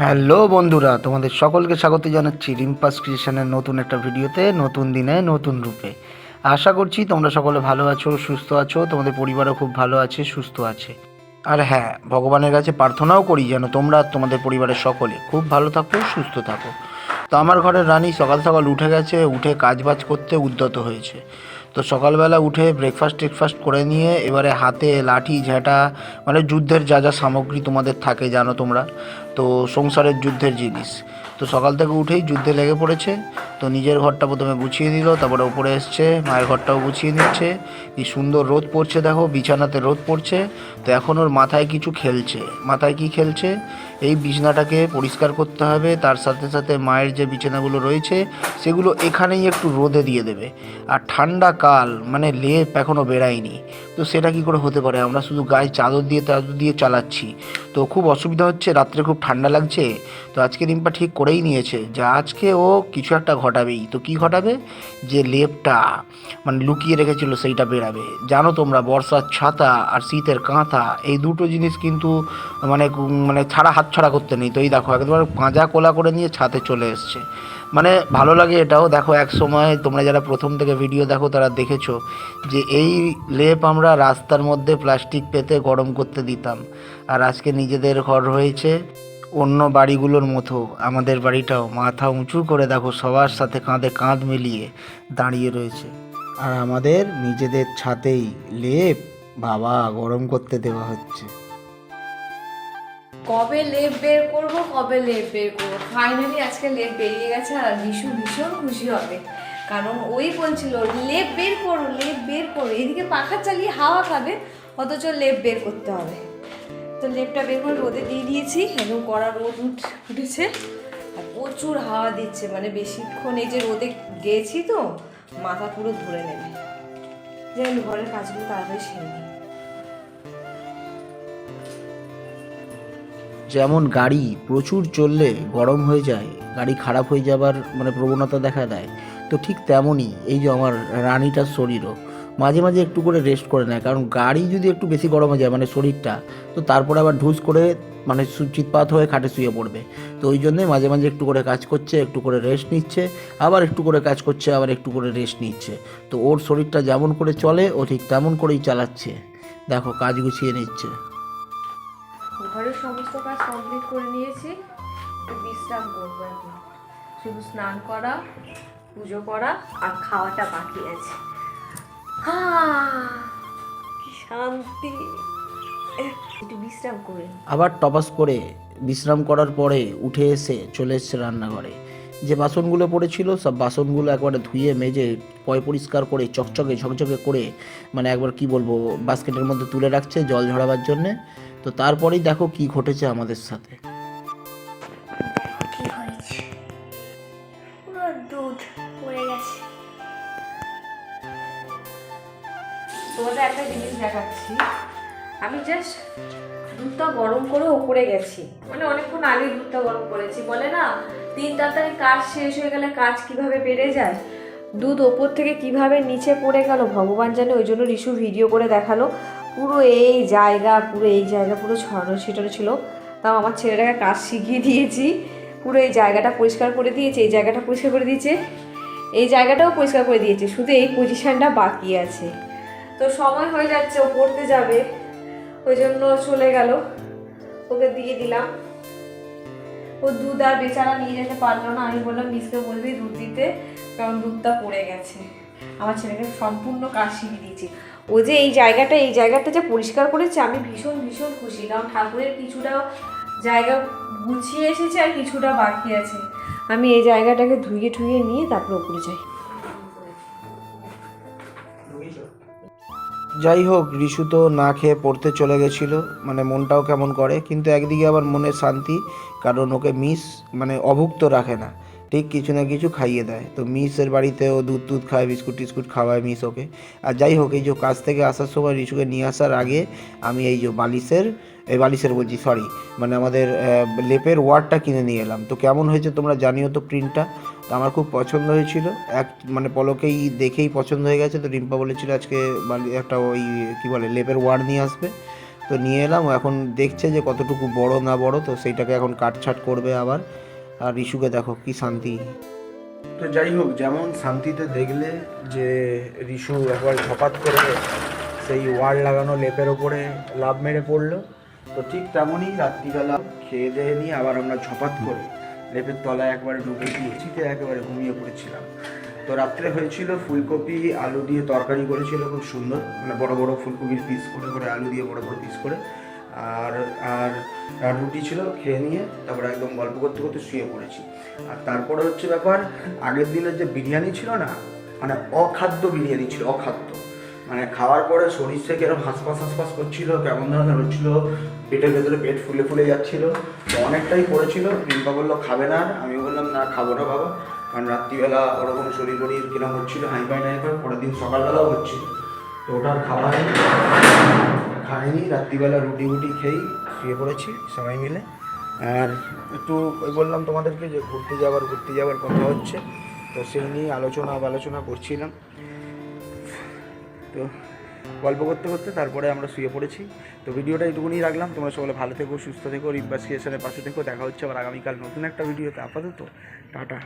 Hello বন্ধুরা, তোমাদের সকলকে স্বাগত জানাচ্ছি রিম্পাস ক্রিয়েশনের নতুন একটা ভিডিওতে, নতুন দিনে, নতুন রূপে। আশা করছি তোমরা সকলে ভালো আছো, সুস্থ আছো, তোমাদের পরিবারও খুব ভালো আছে, সুস্থ আছে। আর হ্যাঁ ভগবানের কাছে প্রার্থনাও করি যেন তোমরা তোমাদের পরিবারের সকলে খুব ভালো থাকো, সুস্থ থাকো। তো আমার ঘরের রানী সকাল সকাল উঠে গেছে, উঠে কাজবাজ করতে উদ্যত হয়েছে। তো সকালবেলা উঠে ব্রেকফাস্ট ট্রেকফাস্ট করে নিয়ে এবারে হাতে লাঠি ঝ্যাঁটা মানে যুদ্ধের যা যা সামগ্রী তোমাদের থাকে, জানো তোমরা। তো সংসারের যুদ্ধের জিনিস। তো সকাল থেকে উঠেই যুদ্ধে লেগে পড়েছে। তো নিজের ঘরটা প্রথমে গুছিয়ে দিল তারপরে উপরে এসছে, মায়ের ঘরটাও গুছিয়ে নিচ্ছে। কি সুন্দর রোদ পড়ছে দেখো, বিছানাতে রোদ পড়ছে। তো এখন ওর মাথায় কিছু খেলছে। মাথায় কি খেলছে? এই বিছানাটাকে পরিষ্কার করতে হবে, তার সাথে সাথে মায়ের যে বিছানাগুলো রয়েছে, সেগুলো এখানেই একটু রোদে দিয়ে দেবে। আর ঠান্ডা কাল মানে লেপ এখনও বেড়ায়নি তো সেটা কি করে হতে পারে? আমরা শুধু গায়ে চাদর দিয়ে চাদর দিয়ে চালাচ্ছি। তো খুব অসুবিধা হচ্ছে, রাত্রে খুব ঠান্ডা লাগছে। তো আজকে রিম্পা ঠিক করেই নিয়েছে। যে আজকে ও কিছু একটা ঘটাবেই। তো কি ঘটাবে? যে লেপটা মানে লুকিয়ে রেখেছিল সেইটা বেরাবে। জানো তোমরা, বর্ষার ছাতা আর শীতের কাঁথা, এই দুটো জিনিস কিন্তু মানে মানে ছাড়া হাত ছাড়া করতে নেই। তো এই দেখো একবার পাঁজা কোলা করে নিয়ে ছাতে চলে এসছে। মানে ভালো লাগে এটাও। দেখো, এক সময় তোমরা যারা প্রথম থেকে ভিডিও দেখো, তারা দেখেছ যে এই লেপ আমরা রাস্তার মধ্যে প্লাস্টিক পেতে গরম করতে দিতাম। আর আজকে নিজেদের ঘর হয়েছে অন্য বাড়িগুলোর মতো, আমাদের বাড়িটাও। মাথা উঁচু করে দেখো, সবার সাথে কাঁধে কাঁধ মিলিয়ে দাঁড়িয়ে রয়েছে। আর আমাদের নিজেদের ছাতেই লেপ বাবা গরম করতে দেওয়া হচ্ছে। কবে লেপ বের করব, কবে লেপ বের করব? ফাইনালি আজকে লেপ বেরিয়ে গেছে আর বিশু ভীষণ খুশি হবে। কারণ ওই বলছিল, লেপ বের করো, লেপ বের করো। এদিকে পাখা চালিয়ে হাওয়া খাবে, অথচ লেপ বের করতে হবে। তো লেপটা বের করে রোদে দিয়ে দিয়েছি, এবং কড়া রোদ উঠ- উঠেছে। আর প্রচুর হাওয়া দিচ্ছে মানে বেশিক্ষণ এই যে রোদে গেছি তো, মাথা পুরো ধরে নেবে। যে ঘরের কাজগুলো তাড়াতাড়ি সেরে নিই। যেমন গাড়ি প্রচুর চললে গরম হয়ে যায়, গাড়ি খারাপ হয়ে যাবার মানে প্রবণতা দেখা দেয়, তো ঠিক তেমনই এই যে আমার রানীটার শরীরও। মাঝে মাঝে একটু করে রেস্ট করে নেয়, কারণ গাড়ি যদি একটু বেশি গরম হয়ে যায় মানে শরীরটা, তো তারপরে আবার ঢুস করে মানে চিৎপাত হয়ে খাটে শুয়ে পড়বে। তো ওই জন্যে মাঝে মাঝে একটু করে কাজ করছে, একটু করে রেস্ট নিচ্ছে, আবার একটু করে কাজ করছে, আবার একটু করে রেস্ট নিচ্ছে। তো ওর শরীরটা যেমন করে চলে, ও ঠিক তেমন করেই চালাচ্ছে। দেখো কাজ গুছিয়ে নিচ্ছে। ঘরের সমস্ত কাজ কমপ্লিট করে নিয়েছি। বিশ্রাম করব এখন। শুধু স্নান করা, পুজো করা আর খাওয়াটা বাকি আছে। কি শান্তি। একটু বিশ্রাম করে আবার টপাস করে বিশ্রাম করার পরে উঠে এসে চলে এসছে রান্নাঘরে। যে বাসনগুলো পড়েছিল, সব বাসনগুলো একবারে ধুয়ে, মেজে, পয় পরিষ্কার করে, চকচকে ঝকঝকে করে মানে একবার কি বলব, বাস্কেটের মধ্যে তুলে রাখছে জল ঝরাবার জন্যে। তো তারপরেই দেখো কি ঘটেছে আমাদের সাথে। একটা জিনিস দেখাচ্ছি। আমি জাস্ট দুধটা গরম করে ওপরে গেছি। মানে অনেকক্ষণ আগে দুধটা গরম করেছি। বলে না তিন তাড়াতাড়ি কাজ শেষ হয়ে গেলে কাজ কীভাবে বেড়ে যায়? দুধ ওপর থেকে কীভাবে নিচে পড়ে গেল? ভগবান জানে, ওই জন্য রিশু ভিডিও করে দেখাল। পুরো এই জায়গা, পুরো এই জায়গা, পুরো ছড়ানো ছিটানো ছিল। তাও আমার ছেলেটাকে কাজ শিখিয়ে দিয়েছি। পুরো এই জায়গাটা পরিষ্কার করে দিয়েছে, এই জায়গাটা পরিষ্কার করে দিয়েছে, এই জায়গাটাও পরিষ্কার করে দিয়েছে, শুধু এই পজিশনটা বাকি আছে। তো সময় হয়ে যাচ্ছে, ও পড়তে যাবে, ওই জন্য চলে গেল। ওকে দিয়ে দিলাম। ও দুধ আর বেচারা নিয়ে যেতে পারল না। আমি বললাম, মিসকে বলবি দুধ দিতে, কারণ দুধটা পড়ে গেছে। আমার ছেলেকে সম্পূর্ণ কাজ দিয়েছি। ও যে এই জায়গাটা এই জায়গাটা যা পরিষ্কার করেছে, আমি ভীষণ ভীষণ খুশি। কারণ ঠাকুরের কিছুটা জায়গা গুছিয়ে এসেছে আর কিছুটা বাকি আছে। আমি এই জায়গাটাকে ধুয়ে ঠুয়ে নিয়ে তারপর উপরে যাই। যাই হোক, রিশু তো না খেয়ে পড়তে চলে গেছিল মানে মনটাও কেমন করে, কিন্তু একদিকে আবার মনের শান্তি, কারণ ওকে মিস মানে অভুক্ত রাখে না। ঠিক কিছু না কিছু খাইয়ে দেয়। তো মিসের বাড়িতেও দুধ দুধ খায়, বিস্কুট টিস্কুট খাওয়ায় মিস ওকে। আর যাই হোক, এই যে কাজ থেকে আসার সময় রিশুকে নিয়ে আসার আগে আমি এই যে বালিশের, এই বালিশের বলছি সরি মানে আমাদের লেপের ওয়ার্ডটা কিনে নিয়ে এলাম। তো কেমন হয়েছে তোমরা জানিও তো প্রিন্টটা তো আমার খুব পছন্দ হয়েছিল। এক মানে পলকেই দেখেই পছন্দ হয়ে গেছে। তো রিম্পা বলেছিল আজকে বালি, একটা ওই, কী বলে, লেপের ওয়ার্ড নিয়ে আসবে। তো নিয়ে এলাম। এখন দেখছে যে কতটুকু বড় না বড়, তো সেইটাকে এখন কাটছাট করবে আবার। আর রিশুকে দেখো, কি শান্তি। তো যাই হোক, যেমন শান্তিতে দেখলে যে রিশু একবার ঝপাত করে সেই ওয়ার লাগানো লেপের ওপরে লাভ মেরে পড়ল, তো ঠিক তেমনই রাত্রিবেলা খেয়ে দেয়ে নিয়ে আবার আমরা ঝপাত করে লেপের তলায় একবারে ঢুকে দিয়েছিতে একেবারে ঘুমিয়ে পড়েছিলাম। তো রাত্রে হয়েছিল ফুলকপি, আলু দিয়ে তরকারি করেছিল, খুব সুন্দর। মানে বড় বড় ফুলকপির পিস করে করে আলু দিয়ে বড় বড় পিস করে। আর আর রুটি ছিল, খেয়ে নিয়ে তারপরে একদম গল্প করতে করতে শুয়ে পড়েছি। আর তারপরে হচ্ছে ব্যাপার, আগের দিনের যে বিরিয়ানি ছিল না মানে অখাদ্য বিরিয়ানি ছিল, অখাদ্য। মানে খাওয়ার পরে শরীর থেকে এরকম হাঁসপাস হাঁসপাস করছিল, কেমন ধরনের হচ্ছিল, পেটের ভেতরে পেট ফুলে ফুলে যাচ্ছিল। অনেকটাই পড়েছিল রিম্পা বলল, খাবে না। আমি বললাম, না, খাব না বাবা। কারণ রাত্রিবেলা ওরকম শরীর টরীর কিরম হচ্ছিল, হাই ফাই নাই, পরের দিন সকালবেলাও হচ্ছিল। তো ওটা খাওয়া হয়নি। খাইনি রাত্রিবেলা রুটি রুটি খেয়েই শুয়ে পড়েছি সবাই মিলে। আর একটু ওই বললাম তোমাদেরকে যে ঘুরতে যাওয়ার ঘুরতে যাওয়ার কথা হচ্ছে, তো সেই নিয়ে আলোচনা আলোচনা করছিলাম। তো গল্প করতে করতে তারপরে আমরা শুয়ে পড়েছি। তো ভিডিওটা এইটুকুনি রাখলাম। তোমরা সকলে ভালো থেকো, সুস্থ থেকো রিম্বাস ক্রিয়েশনের পাশে থেকো। দেখা হচ্ছে আবার আগামীকাল নতুন একটা ভিডিওতে আপাতত। টাটা।